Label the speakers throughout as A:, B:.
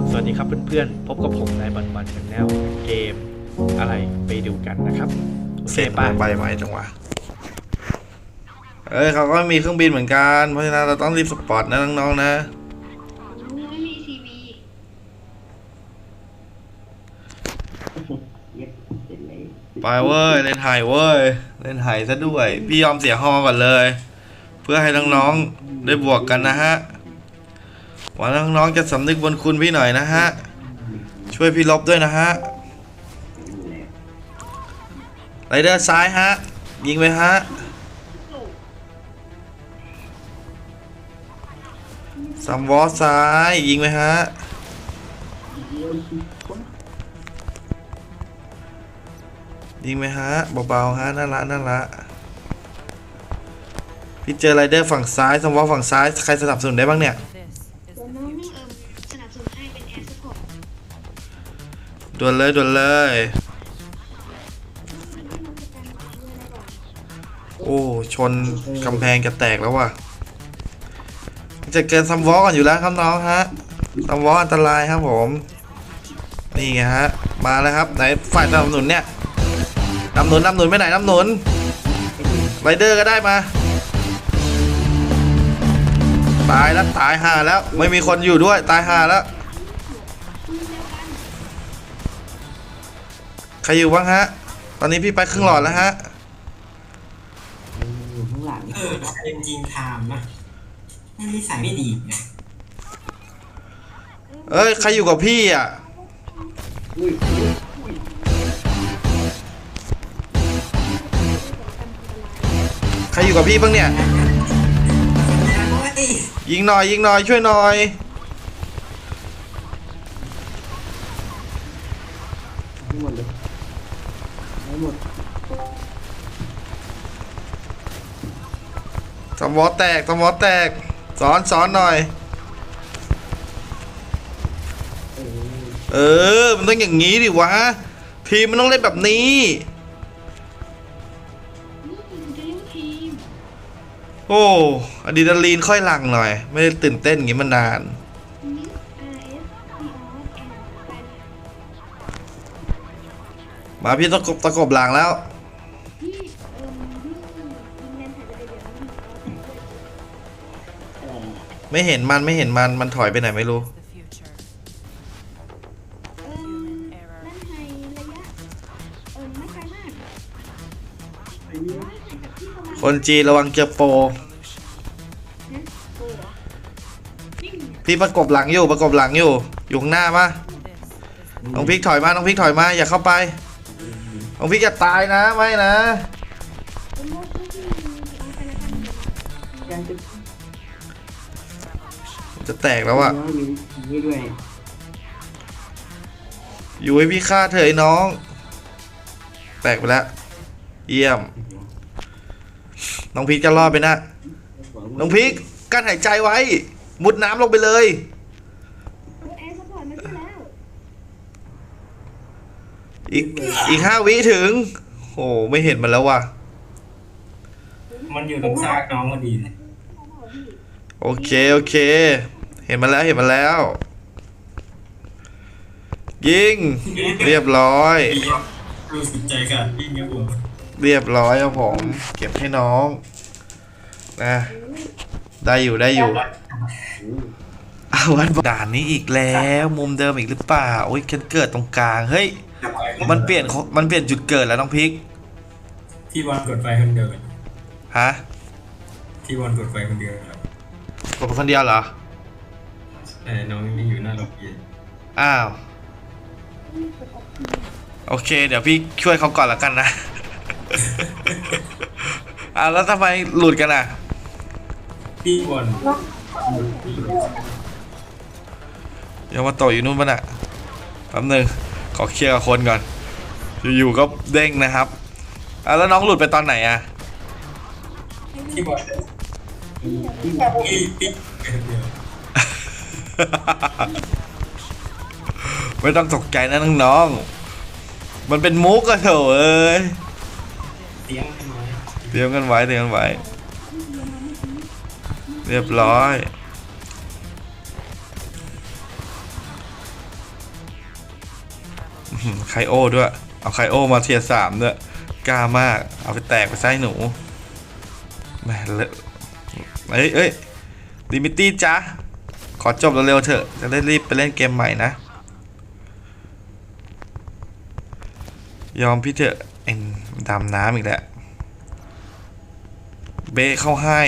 A: บสวัสดีครับเพื่อนๆ พบกับผมนายบันบันชาแนลเกมอะไรไปดูกันนะครับโอเค
B: เสร็จ
A: ป่ะ
B: ใบใหม่จังวะเอ้ยเขาก็มีเครื่องบินเหมือนกัน เพราะฉะนั้นเราต้องรีบสปอร์ตนะน้องๆนะ
C: ไม่มีทีวี
B: ไปเว้ยเล่นไฮเว้ยเล่นไฮซะด้วย พี่ยอมเสียฮอก่อนเลย เพื่อให้น้องๆได้บวกกันนะฮะ หวังน้องๆจะสำนึกบุญคุณพี่หน่อยนะฮะ ช่วยพี่ลบด้วยนะฮะไรเดอร์ซ้ายฮะ ยิงไปฮะ ซัมวอสซ้าย ยิงไหมฮะ ยิงไหมฮะ เบาๆฮะ น่ารักน่ารักพี่เจอไรเดอร์ฝั่งซ้ายซัมวอสฝั่งซ้าย ใครสนับสนุนได้บ้างเนี่ย ด่วนเลยด่วนเลย โอ้ชนกำแพงจะแตกแล้วว่ะ จะเกินซัมวอลกันอยู่แล้วครับน้องฮะซัมวอลอันตรายครับผม นี่ไงฮะ มาแล้วครับไหนฝ่ายสนับสนุนเนี่ยนำหนุนนำหนุนไปไหนนำหนุนไรเดอร์ก็ได้มา ตายแล้วตายห่าแล้วไม่มีคนอยู่ด้วยตายห่าแล้ว รอยู่บ้างฮะ ตอนนี้พี่ไปครึ่งหลอดแล้วฮะ
D: อยู่ข้างหลัง
E: เออเป็นจริงไทม์นะไม่นิสัยไม่ดีนะ
B: เอ้ยใครอยู่กับพี่อะใครอยู่กับพี่บ้างเนี่ย
E: เอ้ย
B: ยิงหน่อยยิงหน่อยช่วยหน่อย สมอแตกสมอแตก สอนสอนหน่อย เออ มันต้องอย่างนี้ดิวะ ทีมมันต้องเล่นแบบนี้ โอ้อะดรีนาลีนค่อยหลังหน่อย ไม่ได้ตื่นเต้นอย่างนี้มานาน
C: มา
B: พี่ตะกบตะกบหลังแล้ว
C: ไม่
B: เห็นมันไม่เห็นมันมันถอยไปไหนไม่รู้
C: เอิมนั่นไฮระยะ เอิมไม่ไกลมากแต่ว่าห่างจากที่ประมาณ
B: คนจีนระวังเจอโปร
C: นะโอ้เหรอวิ่ง
B: พี่ประกบหลังอยู่ประกบหลังอยู่ อยู่ข้างหน้าปะน้องพิกถอยมาน้องพิกถอยมาอย่าเข้าไปน้องพิกอย่าตายนะไม่นะ
D: จะ
B: แตกแล้วอะ
D: น้อยมีนี่ด้วย
B: อยู่ให้พี่ฆ่าเถอะไอ้น้อง แตกไปแล้ว เยี่ยม น้องพริกจะรอดไปนะ น้องพริกกั้นหายใจไว้ มุดน้ำลงไปเลย
C: อี
B: กอีกห้าวิถึง โอ้ไม่เห็นมันแล้วว่ะ
E: มันอยู่ตรงซากน้องพอดีเลย
B: โอเค โอเค ห็นมันแล้วเห็นมันแล้ว ยิง เรียบร้อย
E: ดีครับรู้สึกใจกันยิ่งเยอะผม
B: เรียบร้อยครับผม เก็บให้น้องนะได้อยู่ได้อยู่อาวันด่านนี้อีกแล้ว มุมเดิมอีกหรือเปล่าโอ้ยฉันเกิดตรงกลางเฮ้ยมันเปลี่ยนมันเปลี่ยนจุดเกิดแล้วน้องพริก
E: ที่บอลกดไฟคนเดียว
B: ฮะ
E: ที่บอลกดไฟคนเดียวครับ
B: กดเป็นคนเดียวเหรอ
E: แต่น้องนี่อยู่หน้าโรงเรียน
B: อ้าว โอเค เดี๋ยวพี่ช่วยเขาก่อนละกันนะ อ่าแล้วทำไมหลุดกันอะ
E: ที่บอล
B: ยามาโตะอยู่นู่นปะน่ะแป๊บหนึงขอเคลียร์กับคนก่อน อยู่ๆก็เด้งนะครับอะแล้วน้องหลุดไปตอนไหนอะ
E: ที่บอลที่ที่คนเดียว
B: ไม่ต้องตกใจนะน้องๆ มันเป็นมุกอะเถอะเอ้ย
E: เตียงทำไม
B: เตรียมกันไว้เตรียมกันไว้ เรียบร้อย ไคโอด้วย เอาไคโอมาเทียร์สามด้วย กล้ามาก เอาไปแตกไปไส้หนูแหม่เลอะเอ้ยเอ้ยดิมิตี้จ้ะ ขอจบเร็วๆเถอะ จะได้รีบไปเล่นเกมใหม่นะ ยอมพี่เถอะเอ็งดำน้ำอีกแล้วเบะเข้าให้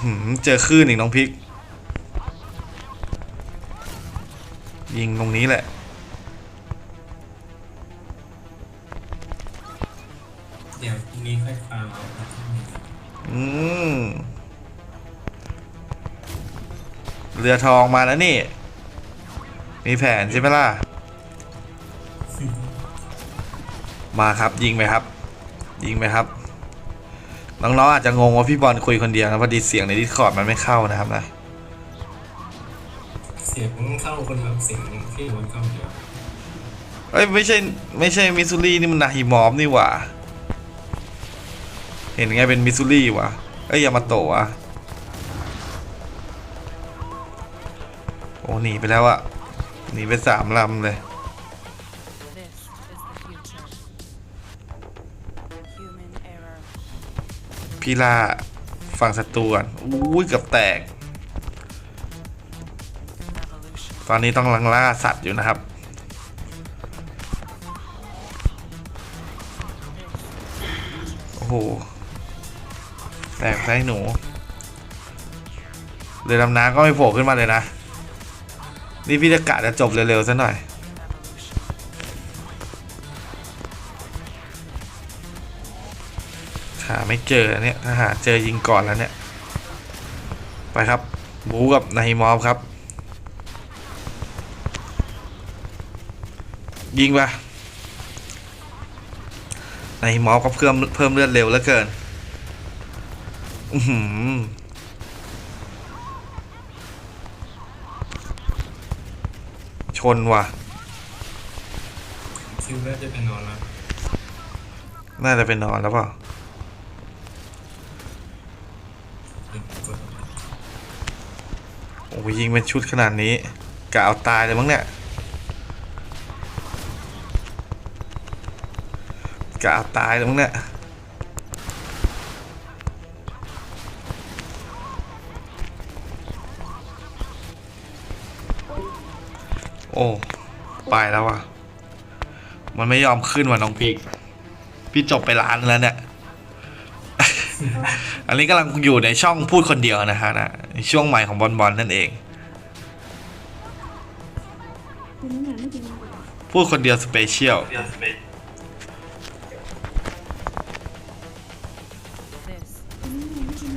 B: หืมเจอคลื่นอีกน้องพริก ยิงตรงนี้แหละ
E: เดี๋ยวพรุ่งนี้ค่อยฟังเอาครับ
B: อืม เรือทองมาแล้วนี่ มีแผนใช่ไหมล่ะ มาครับยิงไหมครับ ยิงไหมครับ น้องๆอาจจะงงว่าพี่บอลคุยคนเดียวนะพอดีเสียงในดิสคอร์ดมันไม่เข้านะครับนะ
E: เสียงเข้าคนแบบเสียงที่มันเข้าเดียว
B: เอ้ยไม่ใช่ไม่ใช่มิสซูรีนี่มันนาฮิมอฟนี่หว่า เห็นไงเป็นมิสซูรีวะเอ้ยยามาโตะวะ อ้หนีไปแล้วอะหนีไปสามลำเลย พี่ล่าฝั่งศัตรูก่อนอุ้ยเกือบแตก ตอนนี้ต้องลังล่าสัตว์อยู่นะครับ โอ้โห แตกไส้หนู เรือดำน้ำก็ไม่โผล่ขึ้นมาเลยนะ นี่พี่จะกะจะจบเร็วๆซะหน่อย หาไม่เจอเนี่ยถ้าหาเจอยิงก่อนแล้วเนี่ย ไปครับบูกับนายมอฟครับ ยิงปะนายมอฟก็เพิ่มเพิ่มเลือดเร็วเหลือเกิน อือหือ ชนว่ะ
E: คิวเลอร์จะไปนอนแล้ว
B: น่าจะไปนอนแล้วเปล่า
E: เดี๋ยวกด
B: โอ้ยยิงเป็นชุดขนาดนี้กะเอาตายเลยมั้งเนี่ยกะเอาตายเลยมั้งเนี่ย อ้ไปแล้วว่ะ มันไม่ยอมขึ้นว่ะน้องพีกพี่จบไปล้านแล้วเนี่ย อันนี้กำลังอยู่ในช่องพูดคนเดียวนะฮะนะในช่วงใหม่ของบอลบอลนั่นเอง
C: คุณน้ำหนักไม่จริง
B: พูดคนเดียวสเปเชียล
F: This is the future.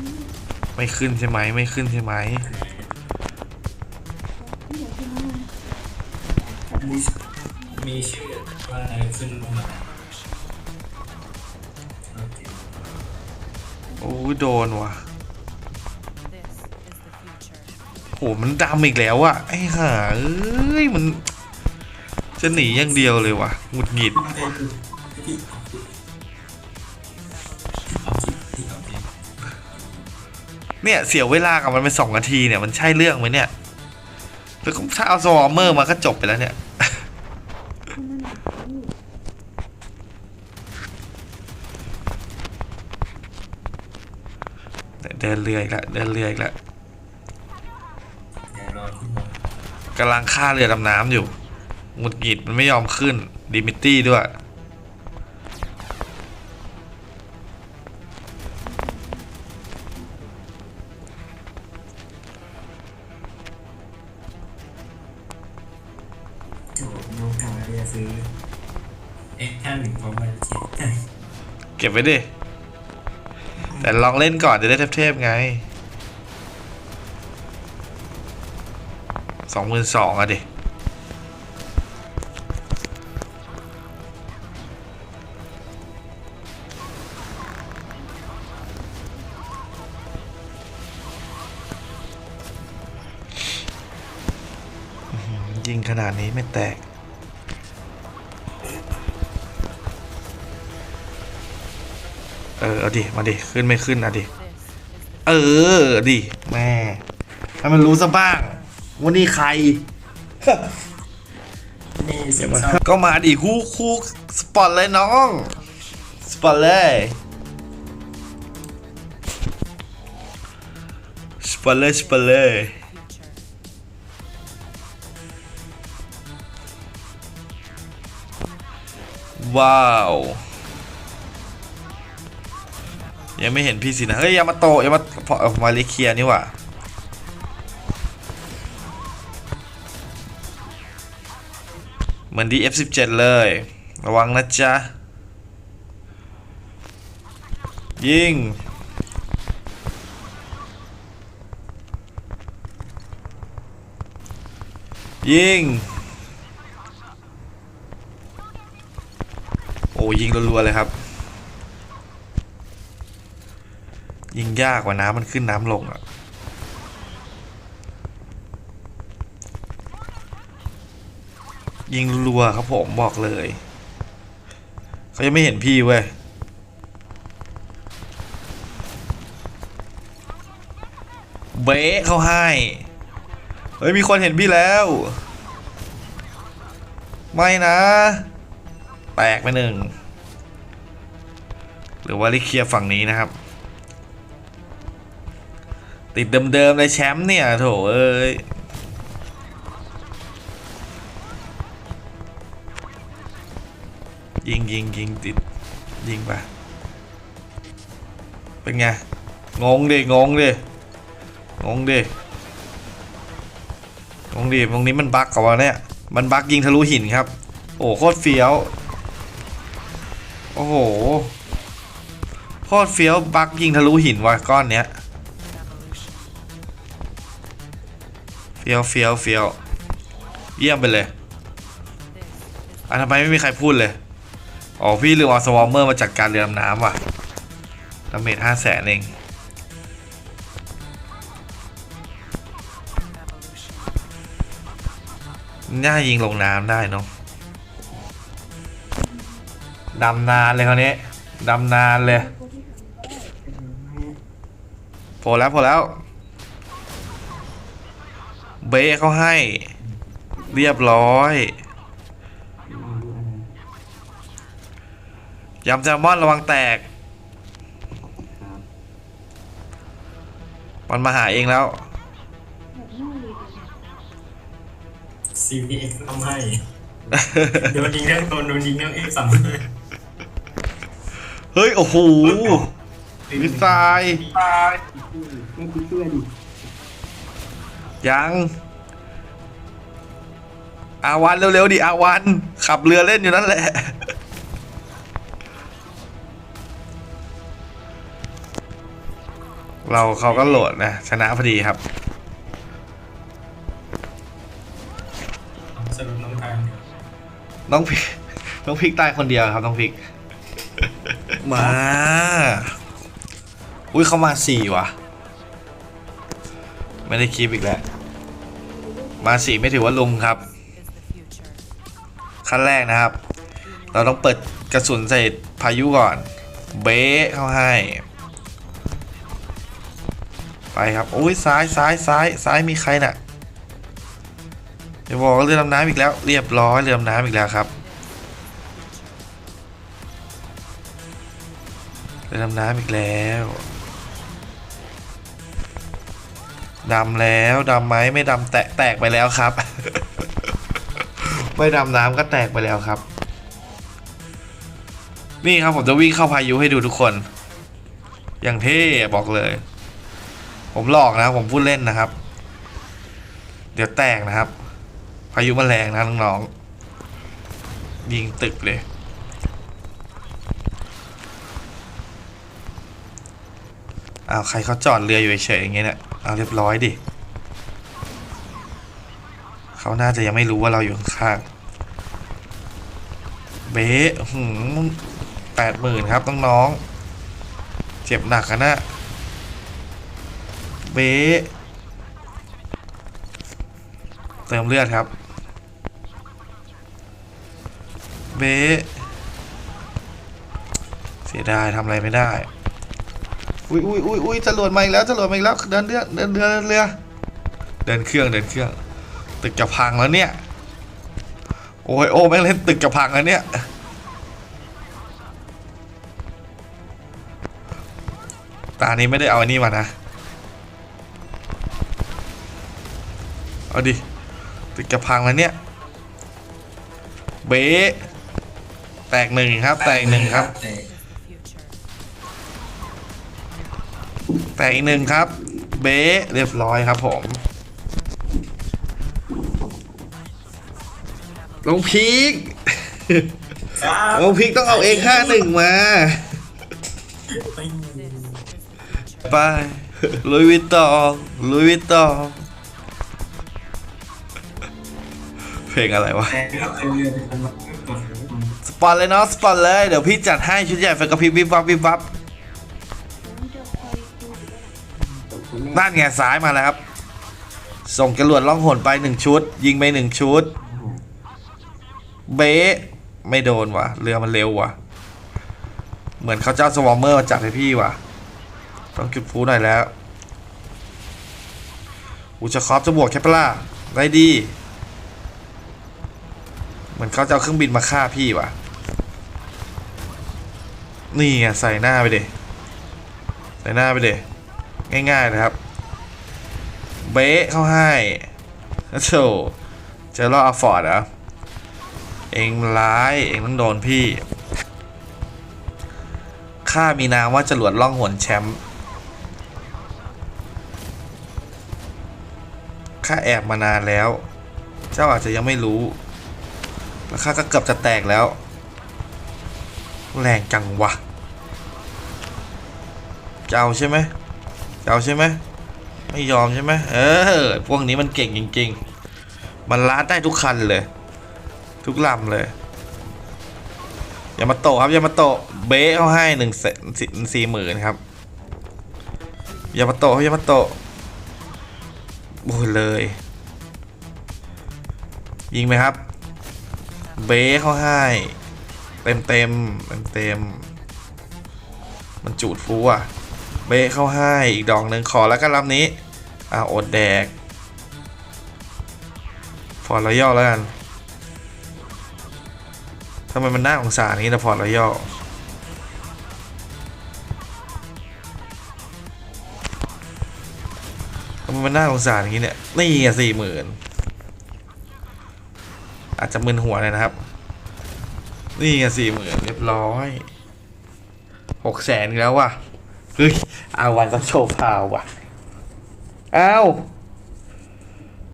B: ไม่ขึ้นใช่ไหม ไม่ขึ้นใช่ไหม
E: มีมีชื่อว่าอะไรขึ้นมาโอ้
B: ยโดนว่ะโหมันดำอีกแล้วอะไอ้ห่าเอ้ย มัน จะหนีอย่างเดียวเลยว่ะหงุดหงิด
E: เนี่
B: ย เสียเวลากับมันเป็นสองนาทีเนี่ย มันใช่เรื่องไหมเนี่ยแล้วถ้าเอาสวอร์เมอร์มาก็จบไปแล้วเนี่ย
C: คุณน้ำหนักนี่
B: เดินเรืออีกแล้วเดินเรืออีกแล้ว
E: กำ
B: ลังฆ่าเรือดำน้ำอยู่หงุดหงิดมันไม่ยอมขึ้นดิมิตี้ด้วย
E: โจทย์น้องกาจะซื้อเอ็กห้าหนึ่งพร้อมกันเจ็ด
B: เก็บไว้ดิ แต่ลองเล่นก่อนจะได้เทพๆไงสองหมื่นสองอะดิยิงขนาดนี้ไม่แตก ออเอาดิมาดิขึ้นไม่ขึ้นอะดิเออดิแม่ให้มันรู้ซะบ้างว่านี่ใคร
E: นี่เสียง
B: ก็มาดิคู่คู่สปอตเลยน้องสปอตเลยสปอตเลยสปอตเลย
F: Future.
B: ว้าว ยังไม่เห็นพี่สินะเฮ้ยยามาโตยามาพอมาเลเคียนี่หว่าเหมือนดี F17 เลย ระวังนะจ๊ะ ยิงยิง โอ้ยิงรัวๆเลยครับ ยิงยากกว่าน้ำมันขึ้นน้ำลงอะยิงรัวครับผมบอกเลย เขายังไม่เห็นพี่เว้ยเบะเขาให้ เฮ้ย มีคนเห็นพี่แล้ว ไม่นะ แตกไปหนึ่ง หรือว่าลิเคลียฝั่งนี้นะครับ ติดเดิมๆเลยแชมป์เนี่ยโถเอ้ยยิงยิงยิงติดยิงไปเป็นไง งงดิ งงดิ งงดิ งงดิ ตรงนี้มันบั๊กกับวะเนี่ย มันบั๊กยิงทะลุหินครับ โอ้โคตรเฟี้ยว โอ้โห โคตรเฟี้ยวบักยิงทะลุหินว่ะก้อนเนี้ย เฟี้ยวเฟี้ยวเฟี้ยวเยี่ยมไปเลยอะทำไมไม่มีใครพูดเลย อ๋อ พี่ลืมเอาสวอมเมอร์มาจัดการเรือดำน้ำว่ะดาเมจห้าแสนเอง น่ายิงลงน้ำได้เนาะดำนานเลยคราวนี้ดำนานเลยโผล่แล้วโผล่แล้ว เบะเขาให้ เรียบร้อยยำแซลมอนระวังแตก มันมาหาเองแล้ว
C: แบบนู่นเลย
E: CPX ทำให้โดนยิงทั้งตนโดนยิงทั้งเอ็กซ์สาม
B: เฮ้ย โอ้โหมิสไซล์
D: ไม่คิดเชื่อดิ
B: ยัง อาวันเร็วๆดิอาวัน ขับเรือเล่นอยู่นั่นแหละ เราเขาก็โหลดนะ ชนะพอดีครับ
E: สรุปน้องทาง
B: น้องพิกน้องพิกตายคนเดียวครับน้องพิก มา อุ้ยเขามาสี่ว่ะ ไม่ได้คลิปอีกแล้ว มาสี่ไม่ถือว่าลุมครับ ขั้นแรกนะครับ เราต้องเปิดกระสุนใส่พายุก่อน เบ๊เข้าให้ ไปครับโอ้ยซ้ายซ้ายซ้ายซ้ายมีใครน่ะเดี๋ยวบอกเรือดำน้ำอีกแล้ว เรียบร้อยเรือดำน้ำอีกแล้วครับเรือดำน้ำอีกแล้ว ดำแล้วดำไหมไม่ดำแตะแตกไปแล้วครับ ไม่ดำน้ำก็แตกไปแล้วครับ นี่ครับผมจะวิ่งเข้าพายุให้ดูทุกคน อย่างเท่บอกเลย ผมหลอกนะผมพูดเล่นนะครับ เดี๋ยวแตกนะครับ พายุมันแรงนะน้องๆยิงตึกเลย เอาใครเขาจอดเรืออยู่เฉยอย่างเงี้ยเนี่ยเอาเรียบร้อยดิเขาน่าจะยังไม่รู้ว่าเราอยู่ข้างเบ๊หืมแปดหมื่นครับน้องๆเจ็บหนักอะนะ เบ๊เติมเลือดครับ เบ๊เสียดายทำอะไรไม่ได้ อุ้ยอุ้ยอุ้ยอุ้ยจรวดมาอีกแล้วจรวดมาอีกแล้วเดินเรือเดินเรือเดินเรือเดินเครื่องเดินเครื่อง ตึกจะพังแล้วเนี่ย โอ้ยโอ้แม่งเล่นตึกกับพังแล้วเนี่ยตานี้ไม่ได้เอาอันนี้มานะเอาดิตึกกับพังแล้วเนี่ยเบ๊แตกหนึ่งครับ แตกหนึ่งครับ
E: แต่
F: The future.
B: แตกอีกหนึ่งครับ เบ๊ะเรียบร้อยครับผม ลงพีกลงพีกต้องเอาเองห้าหนึ่งมาไปลุยวิตตองลุยวิตตองเพลงอะไรวะ
E: แต่ครับเอาเรือไปทำมาก่อน
B: สปอนเลยเนาะ สปอนเลย เดี๋ยวพี่จัดให้ชุดใหญ่ไฟกระพริบวิบวับวิบวับ
D: นแรก
B: ด้านไงซ้ายมาแล้วครับ ส่งจรวดล่องหนไปหนึ่งชุด ยิงไปหนึ่งชุด เบ๊ะไม่โดนว่ะ เรือมันเร็วว่ะ เหมือนเขาเจ้าสวอมเมอร์มาจัดให้พี่ว่ะ ต้องจุดพลุหน่อยแล้วอูชคอปจะบวกแคปเปล่าได้ดี เหมือนเขาจะเอาเครื่องบินมาฆ่าพี่ว่ะ นี่ไงใส่หน้าไปเดใส่หน้าไปเดง่ายๆนะครับ เบ๊เข้าให้โอ้โธ่เจอรออัฟฟอร์ดเหรอเองร้ายเองต้องโดนพี่ข้ามีนามว่าจรวดล่องหนแชมป์ข้าแอบมานานแล้ว เจ้าอาจจะยังไม่รู้ แล้วข้าก็เกือบจะแตกแล้ว แรงจังวะเจ้าใช่ไหมเจ้าใช่ไหม ไม่ยอมใช่ไหมเออ พวกนี้มันเก่งจริง ๆ มันล้าได้ทุกคันเลย ทุกลำเลยอย่ามาโตครับอย่ามาโตเบ๊เขาให้หนึ่งแสนสี่หมื่นครับอย่ามาโตครับอย่ามาโตโอ้ยเลย ยิงไหมครับ เบ๊เขาให้ เต็มเต็มเต็มเต็มมันจูดฟูอะ เบ๊เข้าให้อีกดอกหนึ่งขอแล้วก็ลำนี้อ่าอดแดกฟอร์รอย่อแล้วกันทำไมมันน่าสงสารนี้นะฟอร์รอย่อทำไมมันน่าสงสารอย่างนี้เนี่ยนี่ไงสี่หมื่นอาจจะมึนหัวเลยนะครับ นี่ไงสี่หมื่นเรียบร้อยหกแสนแล้วว่ะ เฮ้ยเอาวันก็โชว์พาวว่ะอ้าว